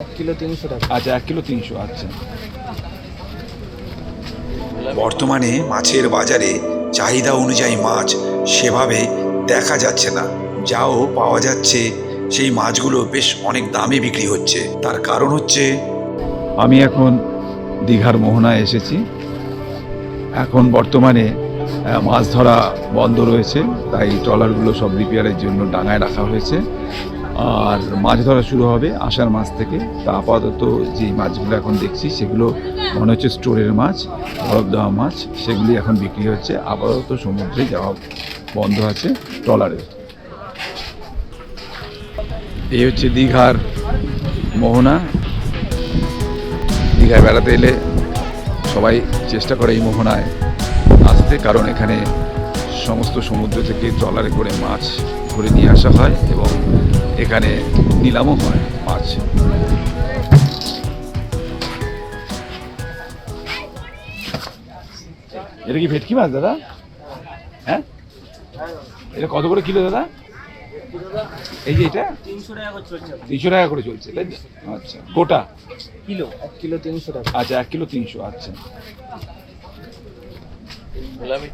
এক কিলো তিনশো টাকা। আচ্ছা এক কিলো তিনশো আচ্ছা। বর্তমানে মাছের বাজারে চাহিদা অনুযায়ী মাছ সেভাবে দেখা যাচ্ছে না। যাও পাওয়া যাচ্ছে সেই মাছগুলো বেশ অনেক দামে বিক্রি হচ্ছে। তার কারণ হচ্ছে আমি এখন দীঘার মোহনায় এসেছি। এখন বর্তমানে মাছ ধরা বন্ধ রয়েছে তাই ট্রলারগুলো সব রিপেয়ারের জন্য ডাঙায় রাখা হয়েছে। আর মাছ ধরা শুরু হবে আষাঢ় মাস থেকে। তা আপাতত যে মাছগুলো এখন দেখছি, সেগুলো মনে হচ্ছে স্টোরের মাছ বরফ দেওয়া মাছ, সেগুলি এখন বিক্রি হচ্ছে। আপাতত সমুদ্রে যাওয়া বন্ধ আছে ট্রলারে এই হচ্ছে দীঘার মোহনা। দীঘায় বেড়াতে এলে সবাই চেষ্টা করে এই মোহনায় আসতে, কারণ এখানে সমস্ত সমুদ্র থেকে ট্রলারে করে মাছ ধরে নিয়ে আসা হয় এবং এখানে নিলামও হয় মাছ। এটা কি ভেটকি মাছ দাদা? হ্যাঁ? এটা কত করে কিলো দাদা? এই যে এটা? তিনশো টাকা করে চলছে। তিনশো টাকা করে চলছে তাই আচ্ছা গোটা? কিলো। এক কিলো তিনশো টাকা। আচ্ছা এক কিলো তিনশো আচ্ছা।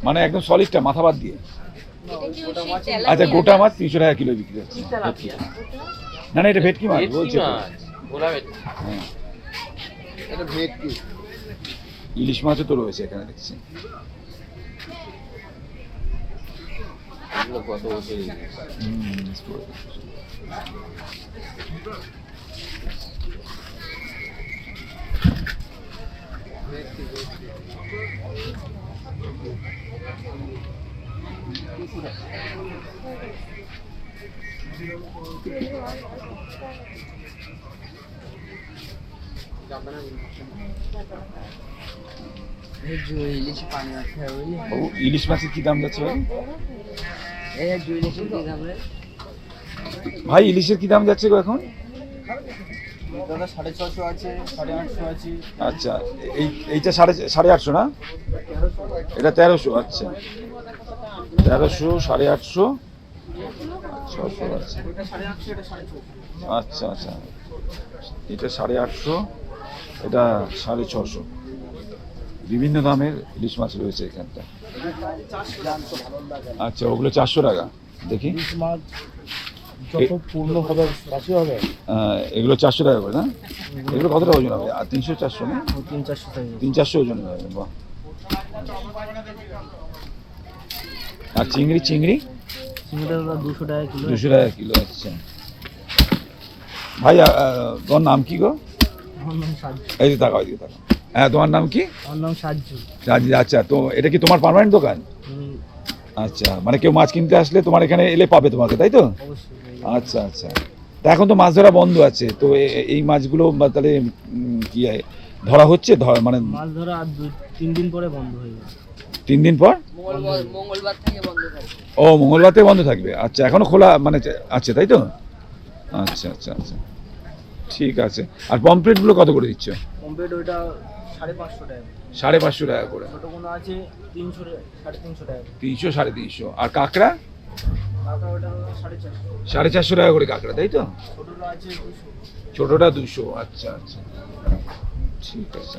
মানে একদম সলিডটা মাথা বাদ দিয়ে। আচ্ছা গোটা মাছ তিনশো টাকা কিলো বিক্রি হচ্ছে। না না এটা ভেটকি মাছ বলছি। হ্যাঁ। ইলিশ মাছও তো রয়েছে এখানে দেখছি। কত বুঝতে ইলিশ মাছের কি দাম যাচ্ছে ভাই? ইলিশের কি দাম ভাই ইলিশের কি দাম যাচ্ছে গো এখন? দাদা সাড়ে ছশো আছে সাড়ে আটশো আছে। আচ্ছা এই এইটা সাড়ে সাড়ে আটশো না? এটা তেরোশো আচ্ছা। তেরোশো সাড়ে আটশো। ছশো আচ্ছা আচ্ছা। আচ্ছা এটা সাড়ে আটশো এটা সাড়ে ছশো। বিভিন্ন দামের ইলিশ মাছ রয়েছে এখানটা। আচ্ছা ওগুলো চারশো টাকা। দেখি। আহ, এগুলো চারশো টাকা করে না? এগুলো কতটা ওজন হবে? আর তিনশো চারশো না? তিন চারশো তিন চারশো ওজন হবে বাহ। আর চিংড়ি চিংড়ি? দাদা দুশো টাকা কিলো দুশো টাকা কিলো আচ্ছা। ভাই তোমার নাম কি গো? এই যে তাকাও এই তাকাও। হ্যাঁ তোমার নাম কি? আমার নাম সাজু আচ্ছা তো এটা কি তোমার পার্মানেন্ট দোকান? আচ্ছা মানে কেউ মাছ কিনতে আসলে তোমার এখানে এলে পাবে তোমাকে তাই তো? আচ্ছা আচ্ছা। তা এখন তো মাছ ধরা বন্ধ আছে তো এই মাছগুলো তাহলে কি হয়, ধরা হচ্ছে? ধর মানে মাছ ধরা আর দুই তিন দিন পরে বন্ধ হয়ে যাবে। তিন দিন পর? ও মঙ্গলবার থেকে বন্ধ থাকবে। আচ্ছা এখনও খোলা মানে আছে তাই তো? আচ্ছা আচ্ছা আচ্ছা। ঠিক আছে। আর পমপ্লেটগুলো কত করে দিচ্ছ? কমপ্লিট ওইটা সাড়ে পাঁচশো টাকা। সাড়ে পাঁচশো টাকা করে। তিনশো সাড়ে তিনশো টাকা। তিনশো সাড়ে তিনশো। আর কাঁকড়া? সাড়ে চারশো। টাকা করে কাঁকড়া তাই তো? ছোটোটা ছোটটা দুশো আচ্ছা আচ্ছা। ঠিক আছে।